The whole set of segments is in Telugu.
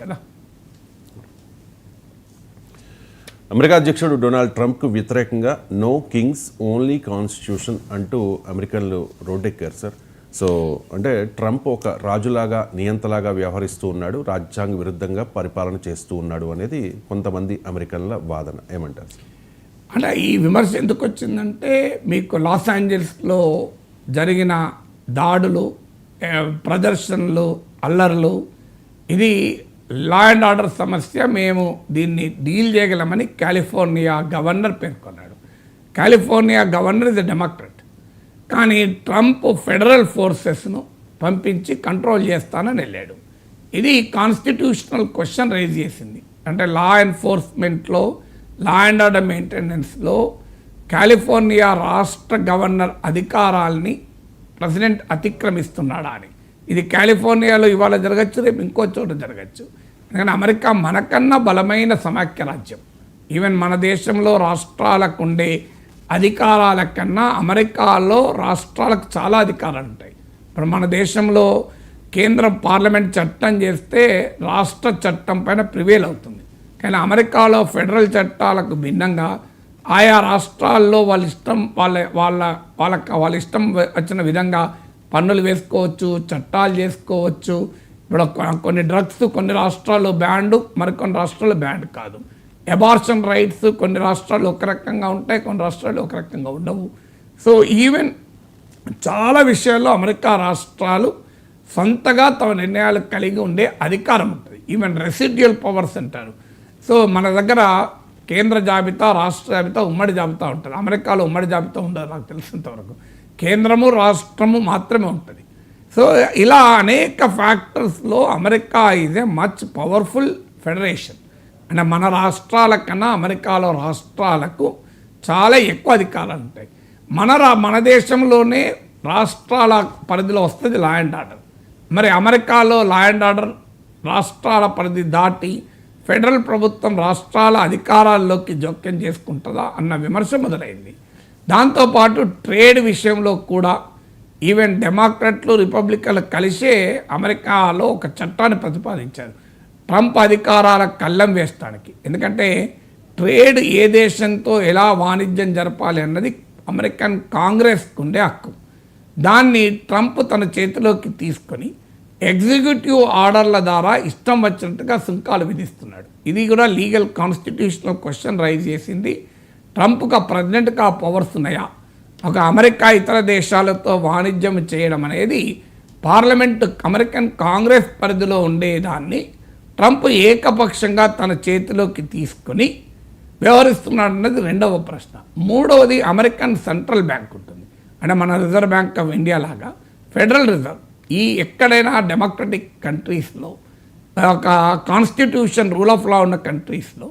కదా. అమెరికా అధ్యక్షుడు డొనాల్డ్ ట్రంప్కు వ్యతిరేకంగా నో కింగ్స్ ఓన్లీ కాన్స్టిట్యూషన్ అంటూ అమెరికన్లు రోడ్డెక్కారు సార్. సో అంటే ట్రంప్ ఒక రాజులాగా నియంతలాగా వ్యవహరిస్తూ ఉన్నాడు రాజ్యాంగ విరుద్ధంగా పరిపాలన చేస్తూ ఉన్నాడు అనేది కొంతమంది అమెరికన్ల వాదన. ఏమంటారు అంటే ఈ విమర్శ ఎందుకు వచ్చిందంటే మీకు లాస్ ఏంజల్స్లో జరిగిన దాడులు ప్రదర్శనలు అల్లర్లు ఇది లా అండ్ ఆర్డర్ సమస్య మేము దీన్ని డీల్ చేయగలమని కాలిఫోర్నియా గవర్నర్ పేర్కొన్నాడు. California governor is Democrat. కానీ ట్రంప్ ఫెడరల్ ఫోర్సెస్ను పంపించి కంట్రోల్ చేస్తానని వెళ్ళాడు. ఇది కాన్స్టిట్యూషనల్ క్వశ్చన్ రైజ్ చేసింది. అంటే లా ఎన్ఫోర్స్మెంట్లో లా అండ్ ఆర్డర్ మెయింటెనెన్స్లో కాలిఫోర్నియా రాష్ట్ర గవర్నర్ అధికారాల్ని ప్రెసిడెంట్ అతిక్రమిస్తున్నాడా అని. ఇది కాలిఫోర్నియాలో ఇవాళ జరగచ్చు రేపు ఇంకో చోట జరగచ్చు. ఎందుకంటే అమెరికా మనకన్నా బలమైన సమాఖ్య రాజ్యం. ఈవెన్ మన దేశంలో రాష్ట్రాలకు ఉండే అధికారాల కన్నా అమెరికాలో రాష్ట్రాలకు చాలా అధికారాలు ఉంటాయి. ఇప్పుడు మన దేశంలో కేంద్ర పార్లమెంట్ చట్టం చేస్తే రాష్ట్ర చట్టం పైన ప్రివేల్ అవుతుంది. కానీ అమెరికాలో ఫెడరల్ చట్టాలకు భిన్నంగా ఆయా రాష్ట్రాల్లో వాళ్ళ ఇష్టం వాళ్ళ వాళ్ళ వాళ్ళ వాళ్ళ ఇష్టం వచ్చిన విధంగా పన్నులు వేసుకోవచ్చు చట్టాలు చేసుకోవచ్చు. ఇప్పుడు కొన్ని డ్రగ్స్ కొన్ని రాష్ట్రాల్లో బ్యాండ్ మరికొన్ని రాష్ట్రాల్లో బ్యాండ్ కాదు. అబార్షన్ రైట్స్ కొన్ని రాష్ట్రాల్లో ఒక రకంగా ఉంటాయి కొన్ని రాష్ట్రాల్లో ఒక రకంగా ఉండవు. సో ఈవెన్ చాలా విషయాల్లో అమెరికా రాష్ట్రాలు సొంతగా తమ నిర్ణయాలు కలిగి ఉండే అధికారం ఉంటుంది. ఈవెన్ రెసిడ్యువల్ పవర్స్ అంటారు. సో మన దగ్గర కేంద్ర జాబితా రాష్ట్ర జాబితా ఉమ్మడి జాబితా ఉంటుంది. అమెరికాలో ఉమ్మడి జాబితా ఉండదు నాకు తెలిసినంతవరకు. కేంద్రము రాష్ట్రము మాత్రమే ఉంటుంది. సో ఇలా అనేక ఫ్యాక్టర్స్లో America is a much powerful federation అంటే మన రాష్ట్రాల కన్నా అమెరికాలో రాష్ట్రాలకు చాలా ఎక్కువ అధికారాలు ఉంటాయి. మన రా మన దేశంలోనే రాష్ట్రాల పరిధిలో వస్తుంది లా అండ్ ఆర్డర్ మరి అమెరికాలో లా అండ్ ఆర్డర్ రాష్ట్రాల పరిధి దాటి ఫెడరల్ ప్రభుత్వం రాష్ట్రాల అధికారాల్లోకి జోక్యం చేసుకుంటుందా అన్న విమర్శ మొదలైంది. దాంతోపాటు ట్రేడ్ విషయంలో కూడా ఈవెన్ డెమోక్రట్లు రిపబ్లికన్లు కలిసే అమెరికాలో ఒక చట్టాన్ని ప్రతిపాదించారు. ట్రంప్ అధికారాల కళ్ళం వేస్తానికి. ఎందుకంటే ట్రేడ్ ఏ దేశంతో ఎలా వాణిజ్యం జరపాలి అన్నది అమెరికన్ కాంగ్రెస్కు ఉండే హక్కు. దాన్ని ట్రంప్ తన చేతిలోకి తీసుకొని ఎగ్జిక్యూటివ్ ఆర్డర్ల ద్వారా ఇష్టం వచ్చినట్టుగా సుంకాలు విధిస్తున్నాడు. ఇది కూడా లీగల్ కాన్స్టిట్యూషనల్ క్వశ్చన్ రైజ్ చేసింది. ట్రంప్కు ప్రెసిడెంట్కి ఆ పవర్స్ ఉన్నాయా? ఒక అమెరికా ఇతర దేశాలతో వాణిజ్యం చేయడం అనేది పార్లమెంట్ అమెరికన్ కాంగ్రెస్ పరిధిలో ఉండేదాన్ని ట్రంప్ ఏకపక్షంగా తన చేతిలోకి తీసుకొని వ్యవహరిస్తున్నాడు అన్నది రెండవ ప్రశ్న. మూడవది అమెరికన్ సెంట్రల్ బ్యాంక్ ఉంటుంది. అంటే మన రిజర్వ్ బ్యాంక్ ఆఫ్ ఇండియా లాగా ఫెడరల్ రిజర్వ్. ఈ ఎక్కడైనా డెమోక్రటిక్ కంట్రీస్లో ఒక కాన్స్టిట్యూషన్ రూల్ ఆఫ్ లా ఉన్న కంట్రీస్లో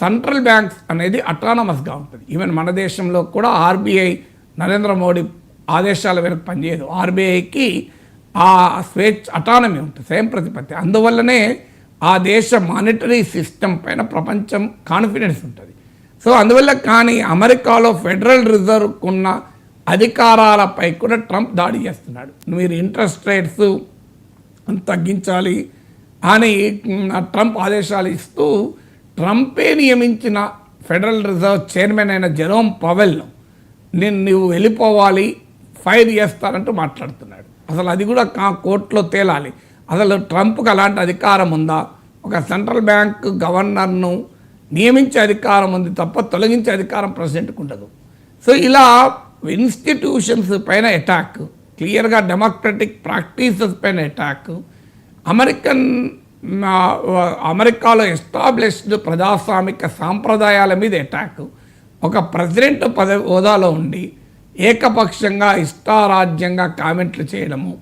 సెంట్రల్ బ్యాంక్స్ అనేది అటానమస్గా ఉంటుంది. ఈవెన్ మన దేశంలో కూడా ఆర్బీఐ నరేంద్ర మోడీ ఆదేశాల మేరకు పనిచేయదు. ఆర్బీఐకి ఆ స్వేచ్ఛ అటానమీ ఉంటుంది స్వయం ప్రతిపత్తి. అందువల్లనే ఆ దేశ మానిటరీ సిస్టమ్ పైన ప్రపంచం కాన్ఫిడెన్స్ ఉంటుంది. సో అందువల్ల కానీ అమెరికాలో ఫెడరల్ రిజర్వ్కు ఉన్న అధికారాలపై కూడా ట్రంప్ దాడి చేస్తున్నాడు. మీరు ఇంట్రెస్ట్ రేట్స్ తగ్గించాలి అని ట్రంప్ ఆదేశాలు ఇస్తూ ట్రంపే నియమించిన ఫెడరల్ రిజర్వ్ చైర్మన్ అయిన జెరోమ్ పవెల్ నేను నువ్వు వెళ్ళిపోవాలి ఫైర్ చేస్తారంటూ మాట్లాడుతున్నాడు. అసలు అది కూడా కా కోర్టులో తేలాలి. అసలు ట్రంప్కి అలాంటి అధికారం ఉందా? ఒక సెంట్రల్ బ్యాంక్ గవర్నర్ను నియమించే అధికారం ఉంది తప్ప తొలగించే అధికారం ప్రెసిడెంట్కి ఉండదు. సో ఇలా ఇన్స్టిట్యూషన్స్ పైన అటాక్ క్లియర్గా డెమోక్రటిక్ ప్రాక్టీసెస్ పైన అటాక్ అమెరికన్ అమెరికాలో ఎస్టాబ్లిష్డ్ ప్రజాస్వామిక సాంప్రదాయాల మీద అటాక్ ఒక ప్రెసిడెంట్ పద హోదాలో ఉండి ఏకపక్షంగా ఇష్టారాజ్యంగా కామెంట్లు చేయడము.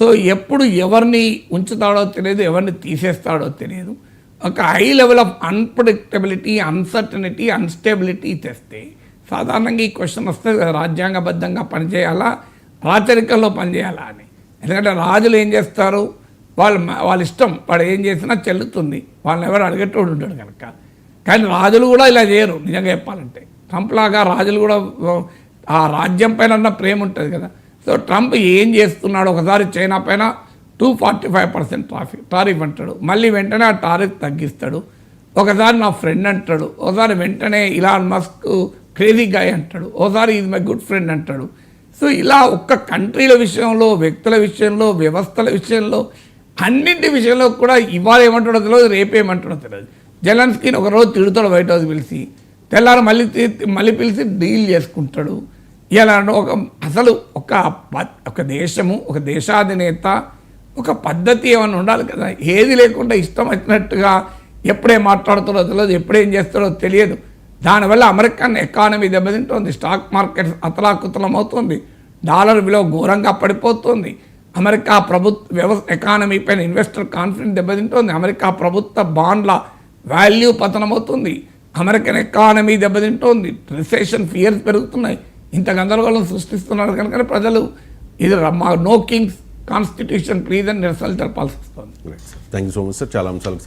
సో ఎప్పుడు ఎవరిని ఉంచుతాడో తెలియదు ఎవరిని తీసేస్తాడో తెలియదు. ఒక high level of unpredictability uncertainty unstability తెస్తే సాధారణంగా ఈ క్వశ్చన్ వస్తుంది కదా రాజ్యాంగబద్ధంగా పనిచేయాలా? రాచరికంలో పనిచేయాలా అని. ఎందుకంటే రాజులు ఏం చేస్తారు? వాళ్ళు వాళ్ళ ఇష్టం. వాడు ఏం చేసినా చెల్లుతుంది. వాళ్ళని ఎవరు అడిగేటోడు ఉంటాడు కనుక. కానీ రాజులు కూడా ఇలా చేయరు. నిజంగా చెప్పాలంటే. ట్రంప్ లాగా రాజులు కూడా ఆ రాజ్యం పైన ప్రేమ ఉంటుంది కదా. సో ట్రంప్ ఏం చేస్తున్నాడు ఒకసారి చైనా పైన two forty five percent traffic tariff అంటాడు. మళ్ళీ వెంటనే ఆ టారిఫ్ తగ్గిస్తాడు. ఒకసారి నా ఫ్రెండ్ అంటాడు. ఒకసారి వెంటనే ఇలాన్ మస్క్ క్రేజీ గాయ్ అంటాడు. ఒకసారి ఇది మై గుడ్ ఫ్రెండ్ అంటాడు. సో ఇలా ఒక్క కంట్రీల విషయంలో వ్యక్తుల విషయంలో వ్యవస్థల విషయంలో అన్నింటి విషయంలో కూడా ఇవాళ ఏమంటాడో తెలియదు రేపేమంటాడో తెలియదు జలన్స్కీని ఒక రోజు తిడుతాడు వైట్ హౌస్ పిలిచి. తెల్లారు మళ్ళీ మళ్ళీ పిలిచి డీల్ చేసుకుంటాడు. ఇలా ఒక అసలు ఒక ప- ఒక దేశము ఒక దేశాధినేత ఒక పద్ధతి ఏమైనా ఉండాలి కదా? ఏది లేకుండా ఇష్టం వచ్చినట్టుగా ఎప్పుడే మాట్లాడుతాడో తెలియదు ఎప్పుడేం చేస్తాడో తెలియదు. దానివల్ల అమెరికన్ ఎకానమీ దెబ్బతింటుంది స్టాక్ మార్కెట్ అతలాకుతలం అవుతుంది డాలర్ విలువ ఘోరంగా పడిపోతుంది. అమెరికా ప్రభుత్వ వ్యవస్థ ఎకానమీ పైన ఇన్వెస్టర్ కాన్ఫిడెన్స్ దెబ్బతింటుంది. అమెరికా ప్రభుత్వ బాండ్ల వాల్యూ పతనమవుతుంది. అమెరికన్ ఎకానమీ దెబ్బతింటోంది. రిసెషన్ ఫియర్స్ పెరుగుతున్నాయి. ఇంత గందరగోళం సృష్టిస్తున్నారు కనుక ప్రజలు ఇది మా నో కింగ్స్ కాన్స్టిట్యూషన్ ప్లీజ్ అని నిరసనలు తెలపాల్సి వస్తుంది. Thank you so much sir చాలా అంశాలకు